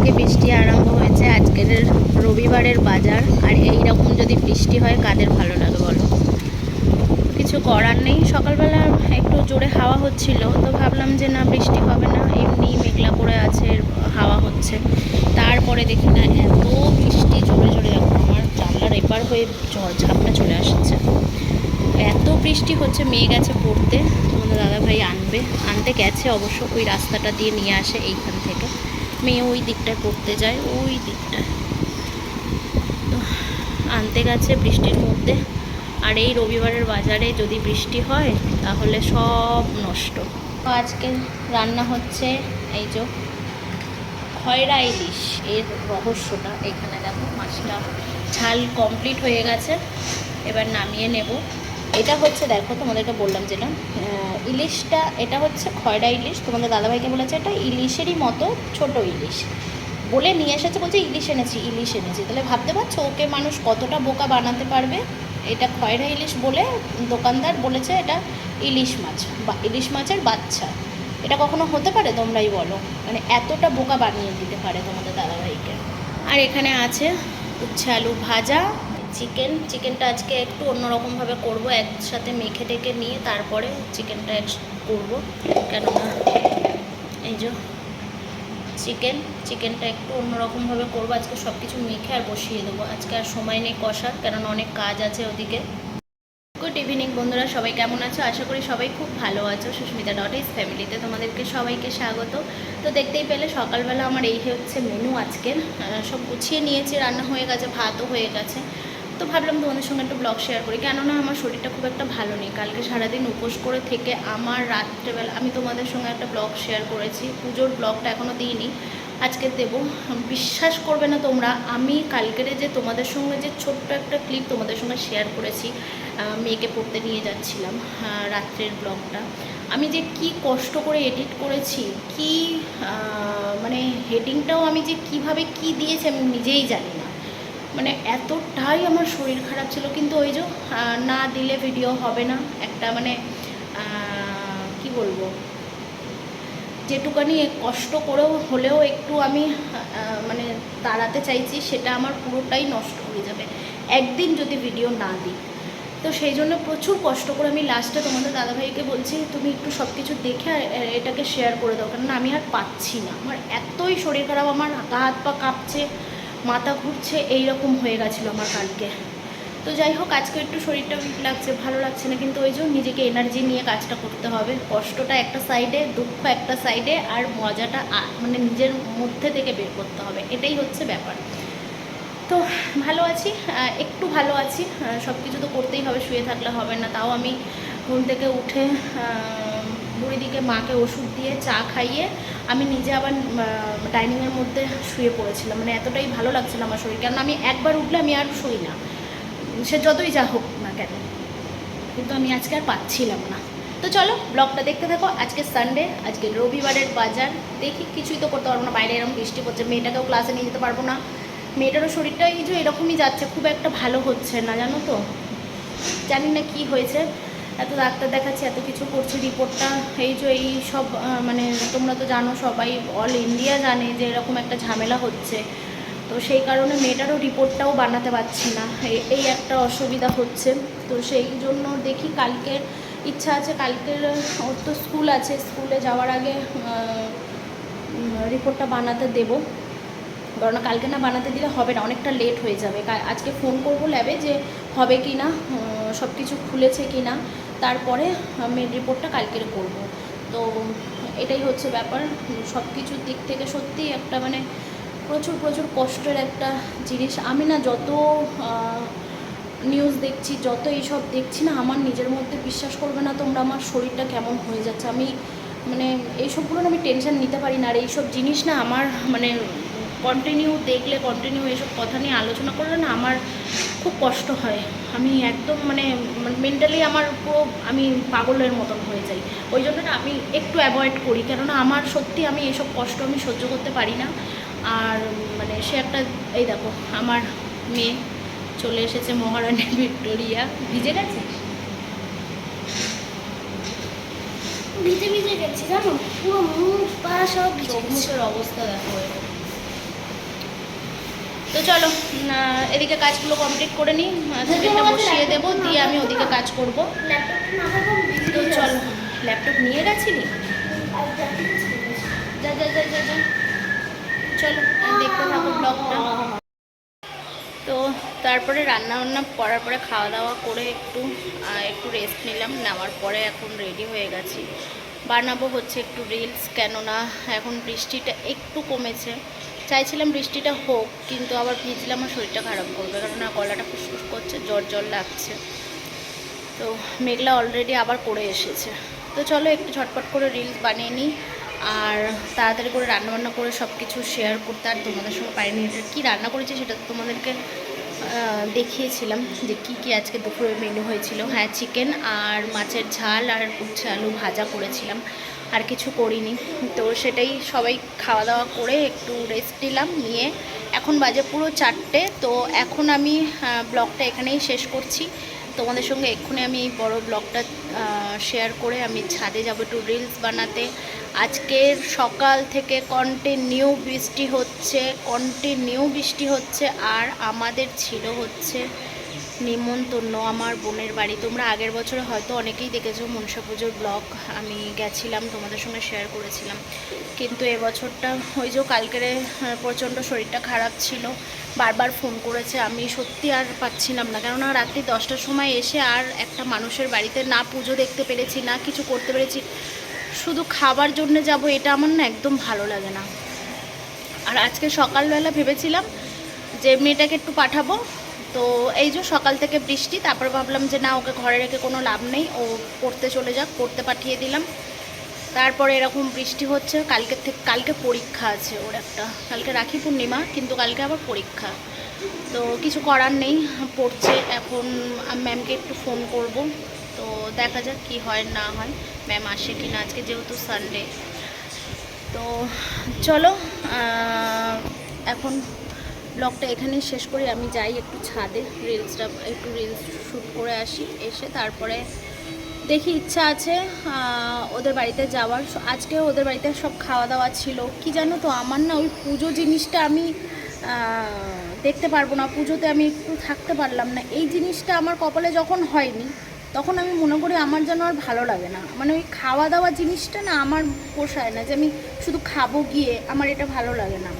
থেকে বৃষ্টি আরম্ভ হয়েছে আজকের রবিবারের বাজার। আর এই রকম যদি বৃষ্টি হয়, কাদের ভালো লাগে বলো? কিছু করার নেই। সকালবেলা একটু জোরে হাওয়া হচ্ছিল, তো ভাবলাম যে না, বৃষ্টি হবে না। এমনি মেঘলা করে আছে, হাওয়া হচ্ছে। তারপরে দেখি না, এত বৃষ্টি, জোরে জোরে আমার জানলার এপার হয়ে ঝড় ঝাপটা চলে আসছে। এত বৃষ্টি হচ্ছে মেয়ে গেছে পড়তে। তোমাদের দাদাভাই আনবে। আনতে গেছে অবশ্য, ওই রাস্তাটা দিয়ে নিয়ে আসে এইখান থেকে। মেয়ে ওই দিকটায় পড়তে যায়, ওই দিকটায়। তো আনতে গেছে বৃষ্টির মধ্যে। আর এই রবিবারের বাজারে যদি বৃষ্টি হয়, তাহলে সব নষ্ট। তো আজকে রান্না হচ্ছে এই যে খয়রা ইলিশ। এর রহস্যটা এখানে দেখো, মাছটা ঝাল কমপ্লিট হয়ে গেছে। এবার নামিয়ে নেব। এটা হচ্ছে, দেখো তোমাদেরকে বললাম যেটা ইলিশটা, এটা হচ্ছে খয়রা ইলিশ, তোমাদের দাদাভাইকে বলেছে এটা ইলিশেরই মতো ছোট ইলিশ। বলে নিয়ে এসেছে, বলছে ইলিশ এনেছি ইলিশ এনেছি। তাহলে ভাবতে পারছ, ওকে মানুষ কতটা বোকা বানাতে পারবে? এটা খয়রা ইলিশ বলে দোকানদার বলেছে এটা ইলিশ মাছ, বা ইলিশ মাছের বাচ্চা। এটা কখনো হতে পারে তোমরাই বলো? মানে এতটা বোকা বানিয়ে দিতে পারে তোমাদের দাদাভাইকে। আর এখানে আছে উচ্ছে আলু ভাজা চিকেন, চিকেনটা আজকে একটু অন্যরকমভাবে করব, একসাথে মেখে টেকে নিয়ে তারপরে চিকেনটা করব। কেননা এই যে চিকেন, চিকেনটা একটু অন্যরকমভাবে করব, আজকে সব কিছু মেখে আর বসিয়ে দেবো। আজকে আর সময় নেই কষার, কেননা অনেক কাজ আছে ওদিকে। গুড ইভিনিং বন্ধুরা, সবাই কেমন আছো? আশা করি সবাই খুব ভালো আছো। সুস্মিতা ডট ইস ফ্যামিলিতে তোমাদেরকে সবাইকে স্বাগত। তো দেখতেই পেলে সকালবেলা আমার এই হচ্ছে মেনু আজকের সব গুছিয়ে নিয়েছি, রান্না হয়ে গেছে, ভাতও হয়ে গেছে। তো ভাবলাম তোমাদের সঙ্গে একটা ব্লগ শেয়ার করি। কেননা আমার শরীরটা খুব একটা ভালো নেই। কালকে সারাদিন উপোস করে থেকে আমার রাত্রেবেলা আমি তোমাদের সঙ্গে একটা ব্লগ শেয়ার করেছি। পুজোর ব্লগটা এখনও দিইনি। আজকে দেবো। বিশ্বাস করবে না তোমরা, আমি কালকের যে তোমাদের সঙ্গে যে ছোট্ট একটা ক্লিপ তোমাদের সঙ্গে শেয়ার করেছি মেয়েকে পড়তে নিয়ে যাচ্ছিলাম রাত্রের ব্লগটা আমি যে কি কষ্ট করে এডিট করেছি, কি মানে হেডিংটাও আমি যে কীভাবে কি দিয়েছি আমি নিজেই জানি না। মানে এতটাই আমার শরীর খারাপ ছিল, কিন্তু ওই যে না দিলে ভিডিও হবে না, একটা মানে কি বলব? যেটুকানি কষ্ট করেও, হলেও একটু আমি মানে দাঁড়াতে চাইছি, সেটা আমার পুরোটাই নষ্ট হয়ে যাবে। একদিন যদি ভিডিও না দিই। তো সেই জন্য প্রচুর কষ্ট করে আমি লাস্টে তোমাদের দাদাভাইকে বলছি, তুমি একটু সব কিছু দেখে এটাকে শেয়ার করে দাও। কেননা আমি আর পাচ্ছি না। আমার এতই শরীর খারাপ, আমার গা হাত পা কাঁপছে মাথা ঘুরছে এই রকম হয়ে গেছিল আমার কালকে। তো যাই হোক আজকে একটু শরীরটা উইক লাগছে ভালো লাগছে না কিন্তু ওই জন্য নিজেকে এনার্জি নিয়ে কাজটা করতে হবে। কষ্টটা একটা সাইডে দুঃখ একটা সাইডে আর মজাটা মানে নিজের মধ্যে থেকে বের করতে হবে। এটাই হচ্ছে ব্যাপার। তো ভালো আছি একটু ভালো আছি সব কিছু তো করতেই হবে শুয়ে থাকলে হবে না। তাও আমি ঘুম থেকে উঠে আহ, বুড়িদিকে মাকে ওষুধ দিয়ে চা খাইয়ে আমি নিজে আবার ডাইনিংয়ের মধ্যে শুয়ে পড়েছিলাম। মানে এতটাই ভালো লাগছিল আমার শরীর। কারণ আমি একবার উঠলে আমি আর শুই না। সে যতই যা হোক না কেন। কিন্তু আমি আজকে আর পাচ্ছিলাম না। তো চলো ব্লগটা দেখতে থাকো। আজকে সানডে আজকে রবিবারের বাজার। দেখি, কিছুই তো করতে পারব না। বাইরে এরকম বৃষ্টি পড়ছে। মেয়েটাকেও ক্লাসে নিয়ে যেতে পারব না। মেয়েটারও শরীরটা এই যে এরকমই যাচ্ছে, খুব একটা ভালো হচ্ছে না, জানো তো? জানি না কি হয়েছে। এত ডাক্তার দেখাচ্ছি, এত কিছু করছি, রিপোর্টটা। এই যে এই সব মানে তোমরা তো জানো সবাই অল ইন্ডিয়া জানে যে এরকম একটা ঝামেলা হচ্ছে। তো সেই কারণে মেয়েটারও রিপোর্টটাও বানাতে পারছি না। এই- একটা অসুবিধা হচ্ছে। তো সেই জন্য দেখি কালকের ইচ্ছা আছে, কালকের, ওর তো স্কুল আছে, স্কুলে যাওয়ার আগে রিপোর্টটা বানাতে দেবো। কারণ কালকে না বানাতে দিলে হবে না, অনেকটা লেট হয়ে যাবে। আজকে ফোন করব ল্যাবে যে হবে কি না সব কিছু খুলেছে কি না তারপরে আমি রিপোর্টটা কালকের করব। তো এটাই হচ্ছে ব্যাপার। সব কিছুর দিক থেকে সত্যি একটা মানে প্রচুর প্রচুর কষ্টের একটা জিনিস। আমি না যত নিউজ দেখছি, যত এইসব দেখছি না, আমার নিজের মধ্যে বিশ্বাস করবে না তোমরা আমার শরীরটা কেমন হয়ে যাচ্ছে। আমি মানে এইসবগুলো আমি টেনশন নিতে পারি না। আর এইসব জিনিস না আমার মানে কন্টিনিউ দেখলে কন্টিনিউ এইসব কথা নিয়ে আলোচনা করলে না আমার খুব কষ্ট হয়। আমি একদম মানে মেন্টালি আমার পুরো আমি পাগলের মতন হয়ে যাই। ওই জন্য না আমি একটু অ্যাভয়েড করি। কেননা আমার সত্যি আমি এইসব কষ্ট আমি সহ্য করতে পারি না। আর মানে সে একটা এই দেখো আমার মেয়ে চলে এসেছে মহারানী ভিক্টোরিয়া। ভিজে গেছে? ভিজে ভিজে গেছি জানো? পুরো মুখ পা সব চোখ মুখের অবস্থা দেখো। তো চলো এদিকে কাজগুলো কমপ্লিট করে নিই চিকেনটা বসিয়ে দেবো, দিয়ে আমি ওদিকে কাজ করব। তো চলো ল্যাপটপ নিয়ে গেছিলি যা যা যা যা যা। চলো, দেখতে থাকো ব্লগটা তো তারপরে রান্না বান্না করার পরে খাওয়া দাওয়া করে একটু একটু রেস্ট নিলাম, নেওয়ার পরে এখন রেডি হয়ে গেছি। বানাবো হচ্ছে একটু রিলস কেননা এখন বৃষ্টিটা একটু কমেছে। চাইছিলাম বৃষ্টিটা হোক, কিন্তু আবার ভিজলে আমার শরীরটা খারাপ করবে, কেননা গলাটা ফুসফুস করছে, জ্বর জ্বর লাগছে। তো মেঘলা অলরেডি আবার করে এসেছে। তো চলো একটু ঝটপট করে রিলস বানিয়ে নিই, আর তাড়াতাড়ি করে রান্নাবান্না করে সব কিছু শেয়ার করতে। আর তোমাদের সঙ্গে পারিনি এটা কী রান্না করেছি সেটা তো তোমাদেরকে দেখিয়েছিলাম যে কী কী আজকে দুপুরের মেনু হয়েছিল। হ্যাঁ চিকেন আর মাছের ঝাল আর উচ্ছে আলু ভাজা করেছিলাম। আর কিছু করিনি। তো সেটাই সবাই খাওয়া দাওয়া করে একটু রেস্ট নিলাম, নিয়ে এখন বাজে পুরো চারটে। তো এখন আমি ব্লগটা এখানেই শেষ করছি। তোমাদের সঙ্গে এক্ষুনি আমি এই বড় ব্লগটা শেয়ার করে আমি ছাদে যাব একটু রিলস বানাতে। আজকের সকাল থেকে কন্টিনিউ বৃষ্টি হচ্ছে কন্টিনিউ বৃষ্টি হচ্ছে, আর আমাদের ছিল হচ্ছে নিমন্তন্ন আমার বোনের বাড়ি। তোমরা আগের বছরে হয়তো অনেকেই দেখেছ মনসা পুজোর ব্লগ। আমি গেছিলাম, তোমাদের সঙ্গে শেয়ার করেছিলাম। কিন্তু এবছরটা ওই যে কালকের প্রচণ্ড শরীরটা খারাপ ছিল, বারবার ফোন করেছে। আমি সত্যি আর পাচ্ছিলাম না। কেননা রাত্রি দশটার সময় এসে আর একটা মানুষের বাড়িতে না পুজো দেখতে পেরেছি, না কিছু করতে পেরেছি। শুধু খাবার জন্য যাব, এটা আমার না একদম ভালো লাগে না। আর আজকে সকালবেলা ভেবেছিলাম যে মেয়েটাকে একটু পাঠাবো। তো এই যে সকাল থেকে বৃষ্টি, তারপর ভাবলাম যে না, ওকে ঘরে রেখে কোনো লাভ নেই, ও পড়তে চলে যাক, পড়তে পাঠিয়ে দিলাম। তারপরে এরকম বৃষ্টি হচ্ছে, কালকে থেকে কালকে পরীক্ষা আছে ওর একটা। কালকে রাখি পূর্ণিমা, কিন্তু কালকে আবার পরীক্ষা। তো কিছু করার নেই, পড়ছে এখন ম্যামকে একটু ফোন করব। তো দেখা যাক কি হয়, না হয় ম্যাম আসে কি না আজকে যেহেতু সানডে তো চলো এখন ব্লগটা এখানেই শেষ করি। আমি যাই একটু ছাদে রিলসটা একটু রিলস শ্যুট করে আসি এসে তারপরে দেখি ইচ্ছা আছে ওদের বাড়িতে যাওয়ার। আজকে ওদের বাড়িতে সব খাওয়া দাওয়া ছিল। কি জানো তো, আমার না ওই পুজো জিনিসটা আমি দেখতে পারব না। পুজোতে আমি একটু থাকতে পারলাম না। এই জিনিসটা আমার কপালে যখন হয়নি, তখন আমি মনে করি আমার যেন আর ভালো লাগে না। মানে ওই খাওয়া দাওয়া জিনিসটা না আমার পোষায় না যে আমি শুধু খাব গিয়ে, আমার এটা ভালো লাগে না।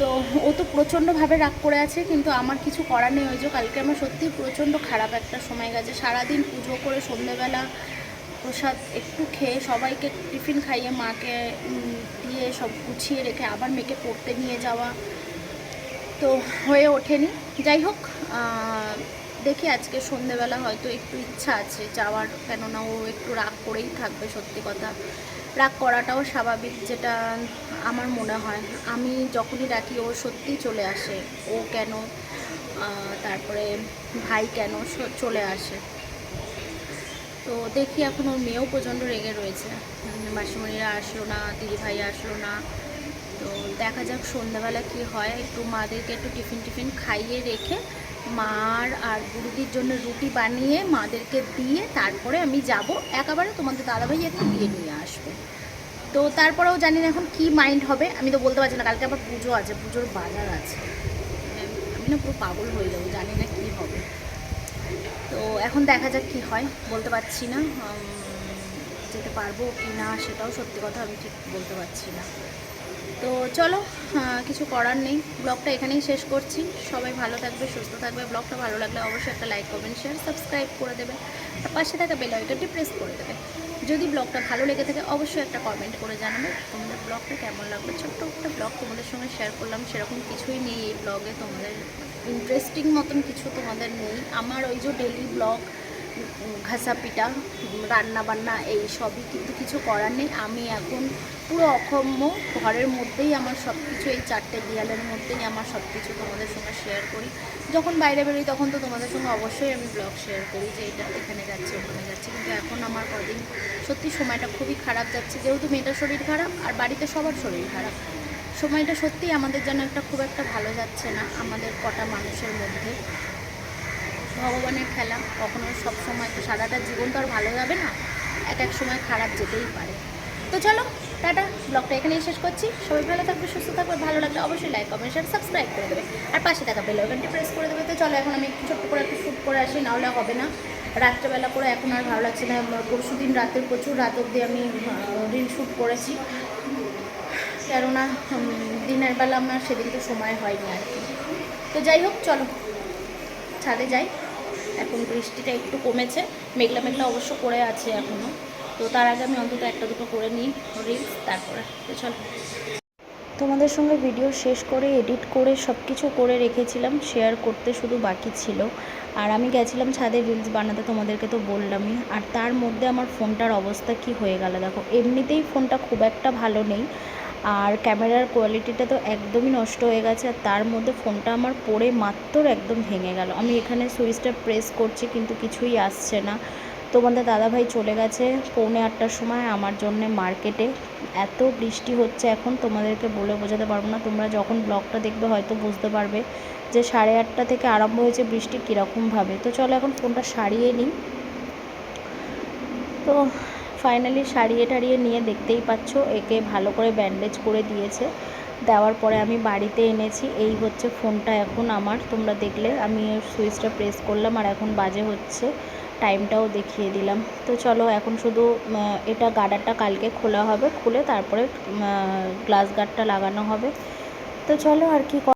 তো ও তো প্রচণ্ডভাবে রাগ করে আছে, কিন্তু আমার কিছু করার নেই। ওই যে কালকে আমার সত্যিই প্রচণ্ড খারাপ একটা সময় গেছে। সারাদিন পুজো করে সন্ধেবেলা প্রসাদ একটু খেয়ে সবাইকে টিফিন খাইয়ে, মাকে দিয়ে সব গুছিয়ে রেখে আবার মেয়েকে পড়তে নিয়ে যাওয়া। তো হয়ে ওঠেনি। যাই হোক দেখি আজকে সন্ধেবেলা হয়তো একটু ইচ্ছা আছে যাওয়ার। কেননা ও একটু রাগ করেই থাকবে, সত্যি কথা। রাগ করাটাও স্বাভাবিক, যেটা আমার মনে হয়, আমি যখনই ডাকি ও সত্যিই চলে আসে, ও কেন তারপরে ভাই কেন চলে আসে। তো দেখি এখন ওর মেয়েও প্রচণ্ড রেগে রয়েছে। মাসিমণিরা আসলো না দিদি ভাই আসলো না। তো দেখা যাক সন্ধ্যাবেলা কি হয়, একটু মাদেরকে একটু টিফিন টিফিন খাইয়ে রেখে মার আর গুরুদির জন্য রুটি বানিয়ে মাদেরকে দিয়ে তারপরে আমি যাব। একেবারে তোমাদের দাদাভাই একটু দিয়ে নিয়ে আসবে। তো তারপরেও জানি না এখন কি মাইন্ড হবে। আমি তো বলতে পারছি না, কালকে আবার পুজো আছে, পুজোর বাজার আছে। আমি না পুরো পাগল হয়ে যাব, জানি না কি হবে। তো এখন দেখা যাক কি হয়, বলতে পারছি না যেতে পারব কি না সেটাও সত্যি কথা আমি ঠিক বলতে পারছি না। তো চলো কিছু করার নেই, ব্লগটা এখানেই শেষ করছি। সবাই ভালো থাকবে, সুস্থ থাকবে, ব্লগটা ভালো লাগলে অবশ্যই একটা লাইক কমেন্ট শেয়ার সাবস্ক্রাইব করে দেবে আর পাশে থাকা বেল আইকনটি প্রেস করে দেবে যদি ব্লগটা ভালো লেগে থাকে, অবশ্যই একটা কমেন্ট করে জানাবে তোমাদের ব্লগটা কেমন লাগবে ছোট্ট একটা ব্লগ তোমাদের সঙ্গে শেয়ার করলাম, সেরকম কিছুই নেই এই ব্লগে, তোমাদের ইন্টারেস্টিং মতন কিছু তোমাদের নেই। আমার ওই যে ডেলি ব্লগ ঘাসা পিটা রান্না বান্না এই সবই কিন্তু কিছু করার নেই। আমি এখন পুরো অক্ষম্য ঘরের মধ্যেই আমার সব কিছু এই চারটে দেয়ালের মধ্যেই আমার সব কিছু তোমাদের সঙ্গে শেয়ার করি। যখন বাইরে বেরোই তখন তো তোমাদের সঙ্গে অবশ্যই আমি ব্লগ শেয়ার করি যে এটা এখানে যাচ্ছে, ওখানে যাচ্ছে। কিন্তু এখন আমার কদিন সত্যি সময়টা খুবই খারাপ যাচ্ছে। যেহেতু মেয়েটার শরীর খারাপ আর বাড়িতে সবার শরীর খারাপ, সময়টা সত্যিই আমাদের যেন একটা খুব একটা ভালো যাচ্ছে না আমাদের কটা মানুষের মধ্যে। ভগবানের খেলা, কখনো সব সময় তো সারাটা জীবন তো আর ভালো যাবে না, এক এক সময় খারাপ যেতেই পারে। তো চলো, টাটা, ব্লগটা এখানেই শেষ করছি। সবাই ভালো থাকবে, সুস্থ থাকবে, ভালো লাগলে অবশ্যই লাইক কমেন্ট শেয়ার সাবস্ক্রাইব করে দেবে। আর পাশে থাকা বেল আইকনটি প্রেস করে দেবে। তো চলো, এখন আমি একটু ছোট্ট করে একটু শ্যুট করে আসি, নাহলে হবে না। রাত্রেবেলা করে এখন আর ভালো লাগছে না। পরশু দিন রাতের প্রচুর, রাত অবধি আমি রিল শ্যুট করেছি। কেননা দিনের বেলা আমার সেদিন তো সময় হয়নি আর কি। তো যাই হোক, চলো, ছাদে যাই। এখন বৃষ্টিটা একটু কমেছে, মেঘলা মেঘলা অবশ্য করে আছে এখনও তো তার আগে আমি অন্তত একটা দুটো করে নিই রিলস তারপরে। চলো। তোমাদের সঙ্গে ভিডিও শেষ করে এডিট করে সব কিছু করে রেখেছিলাম শেয়ার করতে শুধু বাকি ছিল। আর আমি গেছিলাম ছাদে রিলস বানাতে, তোমাদেরকে তো বললামই। আর তার মধ্যে আমার ফোনটার অবস্থা কি হয়ে গেল দেখো। এমনিতেই ফোনটা খুব একটা ভালো নেই। আর ক্যামেরার কোয়ালিটিটা তো একদমই নষ্ট হয়ে গেছে আর তার মধ্যে ফোনটা আমার পড়ে মাত্র একদম ভেঙে গেল। আমি এখানে সুইচটা প্রেস করছি কিন্তু কিছুই আসছে না। তোমাদের দাদাভাই চলে গেছে পৌনে আটটার সময় আমার জন্য মার্কেটে। এত বৃষ্টি হচ্ছে এখন, তোমাদেরকে বলে বোঝাতে পারব না। তোমরা যখন ব্লগটা দেখবে হয়তো বুঝতে পারবে যে সাড়ে আটটা থেকে আরম্ভ হয়েছে বৃষ্টি কীরকমভাবে। তো চলো এখন ফোনটা সারিয়ে নিই। তো ফাইনালি সারিয়ে টারিয়ে নিয়ে দেখতেই পাচ্ছ, একে ভালো করে ব্যান্ডেজ করে দিয়েছে। দেওয়ার পরে আমি বাড়িতে এনেছি, এই হচ্ছে ফোনটা এখন আমার, তোমরা দেখলে আমি সুইচটা প্রেস করলাম আর এখন বাজে হচ্ছে টাইমটাও দেখিয়ে দিলাম। তো চলো এখন শুধু এটা গার্ডারটা কালকে খোলা হবে, খুলে তারপরে গ্লাস গার্ডটা লাগানো হবে। তো চলো আর কি